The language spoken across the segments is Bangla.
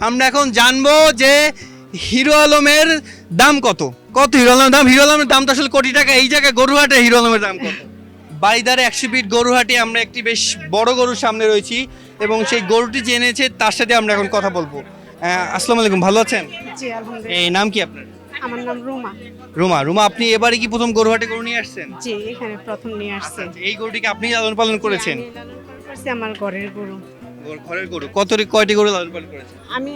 আমরা এখন জানব যে হিরো আলমের দাম কত। কত হিরো আলমের দাম? হিরো আলমের দাম তো আসলে কোটি টাকা। এই জায়গায় গরুহাটে হিরো আলমের দাম কত? বাড়িদারে একশো ফিট গরুহাটে আমরা একটি বেশ বড় গরুর সামনে রয়েছি এবং সেই গরুটি যে এনেছে তার সাথে আমরা এখন কথা বলব। আসসালামু আলাইকুম ভালো আছেন? এই নাম কি আপনার? আমার নাম রুমা। রুমা রুমা আপনি এবারে কি প্রথম গরুহাটে গরু নিয়ে আসছেন? জি এখানে প্রথম নিয়ে আসছে। আচ্ছা, এই গরুটিকে আপনি লালন পালন করেছেন? লালন পালন করছি আমার ঘরের গরু। ঘরের গরু কত কয়টি গরু লালন পালন করেছেন? আমি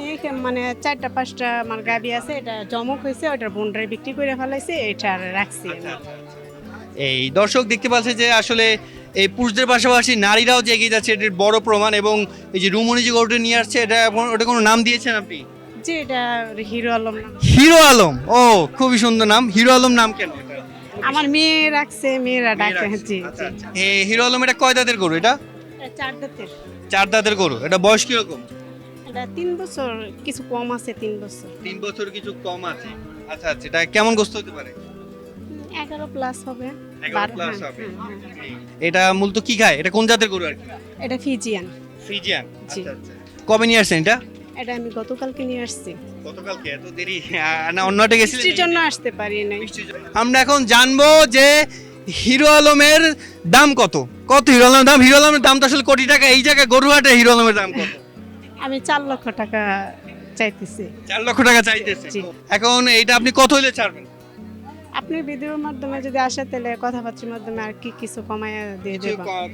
মানে চারটা পাঁচটা আমার গাবি আছে এটা জমক হয়েছে ওটার বোনটারে বিক্রি করে ফেলাইছে এটা রাখছি এই দর্শক দেখতে পাচ্ছে যে আসলে এই পুরুষদের পাশাপাশি নারীরাও যে এগিয়ে যাচ্ছে এটির বড় প্রমাণ এবং এই যে রুমনি যে গরুটি নিয়ে আসছে এটা ওটা কোনো নাম দিয়েছেন আপনি? জি এটা হিরো আলম হিরো আলম ও খুবই সুন্দর নাম। হিরো আলম নাম কেন? আমার মেয়ে রাখছে মেয়েরা ডাকে জি। আচ্ছা, আচ্ছা। হিরো আলম এটা কয় দাঁতের গরু এটা? চার দাঁতের। চার দাঁতের গরু এটা বয়স কীরকম? এটা তিন বছর কিছু কম আছে তিন বছর। তিন বছর কিছু কম আছে। আচ্ছা আচ্ছা এটা কেমন গোস্ত হতে পারে? এগারো প্লাস হবে। 11 বারো- হ্যাঁ, হবে। হ্যাঁ, হ্যাঁ। এটা মূলত কি খায়? এটা কোন জাতের গরু আর কি? এটা ফিজিয়ান। ফ্রিজিয়ান জি। আচ্ছা। আচ্ছা কবে নিয়ে আসছেন এটা? এটা আমি গতকালকে নিয়ে আসছি। গতকালকে? এত দেরি। না অন্যটা গেছিলেন? জন্য আসতে পারি নাই। আমরা এখন জানব যে হিরো আলমের দাম কত? কত হিরো আলমের দাম? হিরো আলমের দাম তো আসলে কোটি টাকা। এই জায়গায় গরুহাটে হিরো আলমের দাম কত? আমি চার লক্ষ টাকা চাইতেছি। চার লক্ষ টাকা চাইতেছে। এখন এইটা আপনি কত হইলে ছাড়বেন? আপনি ভিডিওর মাধ্যমে যদি আসে তাহলে কথাবার্তার মাধ্যমে আর কি কিছু কমাইয়া দিয়ে দেবো। হ্যাঁ,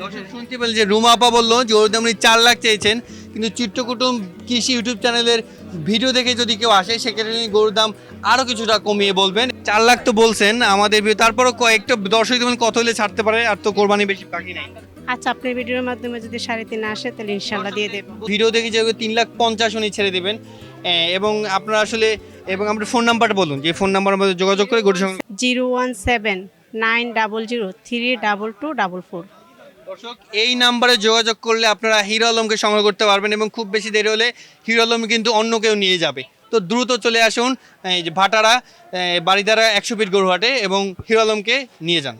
হ্যাঁ। শুনতে পেলেন যে রুমা আপা বলল যে ওর দাম উনি চার লাখ চেয়েছেন। কিন্তু চিত্রকুটুম কৃষি ইউটিউব চ্যানেলের ভিডিও দেখে যদি কেউ আসে সেক্ষেত্রে গরুর দাম আরও কিছুটা কমিয়ে বলবেন। চার লাখ তো বলছেন আমাদের তারপরও কয়েকটা দর্শক যেমন কত হলে ছাড়তে পারে আর তো কোরবানি বেশি বাকি নাই। আচ্ছা আপনি ভিডিওর মাধ্যমে যদি সাড়ে তিন আসে তাহলে ইনশাল্লাহ দিয়ে দেবো। ভিডিও দেখে যে তিন লাখ পঞ্চাশ উনি ছেড়ে দেবেন। এবং আপনারা আসলে এবং আপনার ফোন নাম্বারটা বলুন যে ফোন নাম্বার আমাদের যোগাযোগ করে গরুর সঙ্গে zero one seven nine double zero three double two double four. দর্শক, এই নাম্বারে যোগাযোগ করলে আপনারা হিরো আলমকে সংগ্রহ করতে পারবেন এবং খুব বেশি দেরি হলে হিরো আলম কিন্তু অন্য কেউ নিয়ে যাবে। তো দ্রুত চলে আসুন, এই যে ভাটারা বাড়িদারা একশো ফিট গরুহাটে এবং হিরো আলমকে নিয়ে যান।